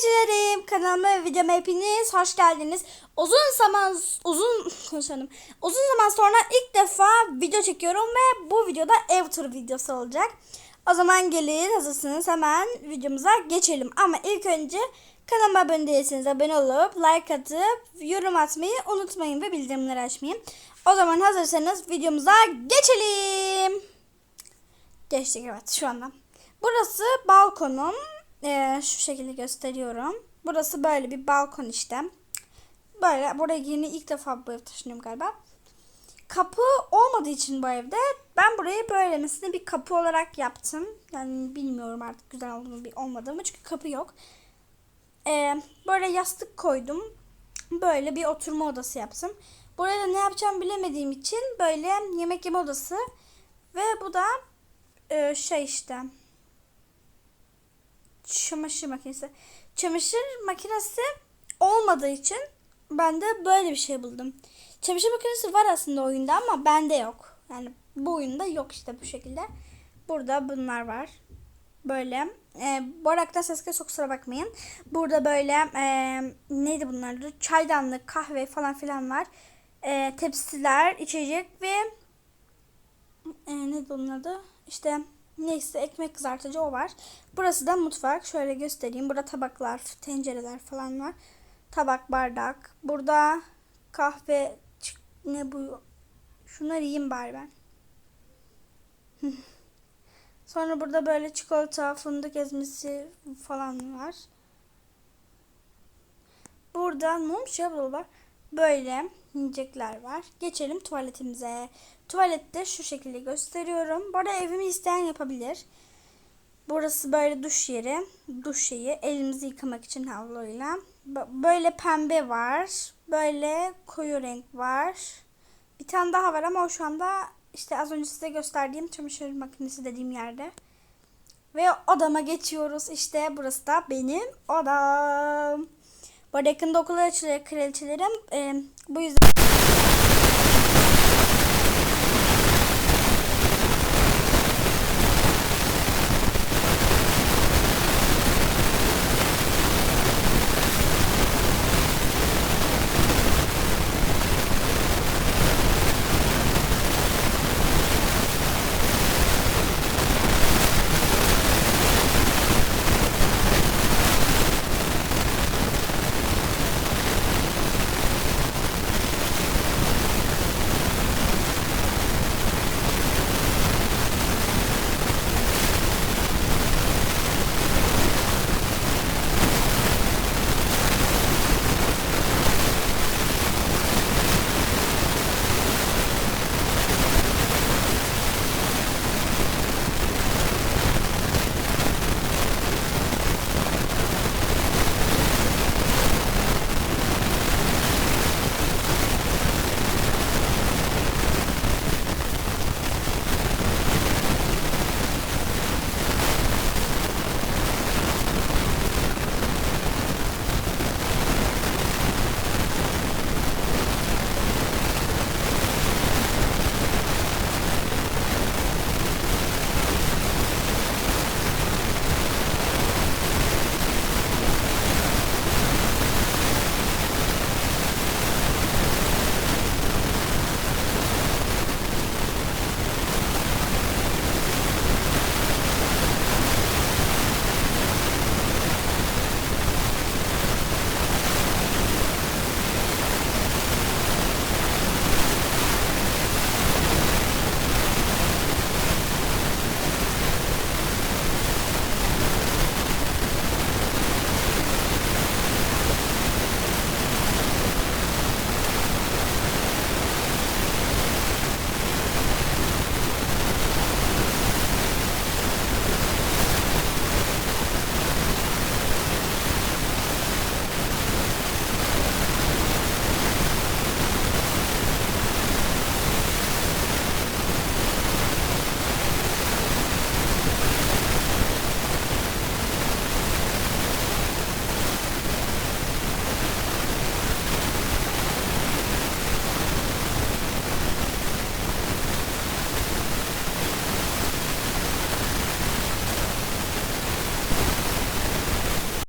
Takipçilerim kanalıma ve videoma hepiniz hoş geldiniz. Uzun zaman uzun konuşalım. Uzun zaman sonra ilk defa video çekiyorum ve bu videoda ev turu videosu olacak. O zaman gelin hazırsınız hemen videomuza geçelim. Ama ilk önce kanalıma abone değilseniz abone olup like atıp yorum atmayı unutmayın ve bildirimleri açmayın. O zaman hazırsanız videomuza geçelim. Geçtik evet şu anda. Burası balkonum. Ee, şu şekilde gösteriyorum. Burası böyle bir balkon işte. Böyle buraya yeni ilk defa bu ev taşınıyorum galiba. Kapı olmadığı için bu evde ben burayı böyle mesela bir kapı olarak yaptım. Yani bilmiyorum artık güzel oldu mu olmadı mı çünkü kapı yok. Ee, böyle yastık koydum. Böyle bir oturma odası yaptım. Buraya da ne yapacağım bilemediğim için böyle yemek yeme odası ve bu da e, şey işte çamaşır makinesi. Çamaşır makinesi olmadığı için ben de böyle bir şey buldum. Çamaşır makinesi var aslında oyunda ama bende yok. Yani bu oyunda yok işte bu şekilde. Burada bunlar var. Böyle. E, bu araktan ses çok kusura bakmayın. Burada böyle e, neydi bunlar? Çaydanlık, kahve falan filan var. E, tepsiler, içecek ve e, neydi onun adı? İşte neyse ekmek kızartıcı o var. Burası da mutfak. Şöyle göstereyim. Burada tabaklar, tencereler falan var. Tabak, bardak. Burada kahve ne bu? Şunları yiyeyim bari ben. Sonra burada böyle çikolata, fındık ezmesi falan var. Burada olmuş ya burada? Böyle yiyecekler var. Geçelim tuvaletimize. Tuvalette şu şekilde gösteriyorum. Bu arada evimi isteyen yapabilir. Burası böyle duş yeri. Duş şeyi. Elimizi yıkamak için havluyla. Böyle pembe var. Böyle koyu renk var. Bir tane daha var ama o şu anda işte az önce size gösterdiğim çamaşır makinesi dediğim yerde. Ve odama geçiyoruz. İşte burası da benim odam. Bu arada yakında okullar açılıyor kraliçelerim. Ee, bu yüzden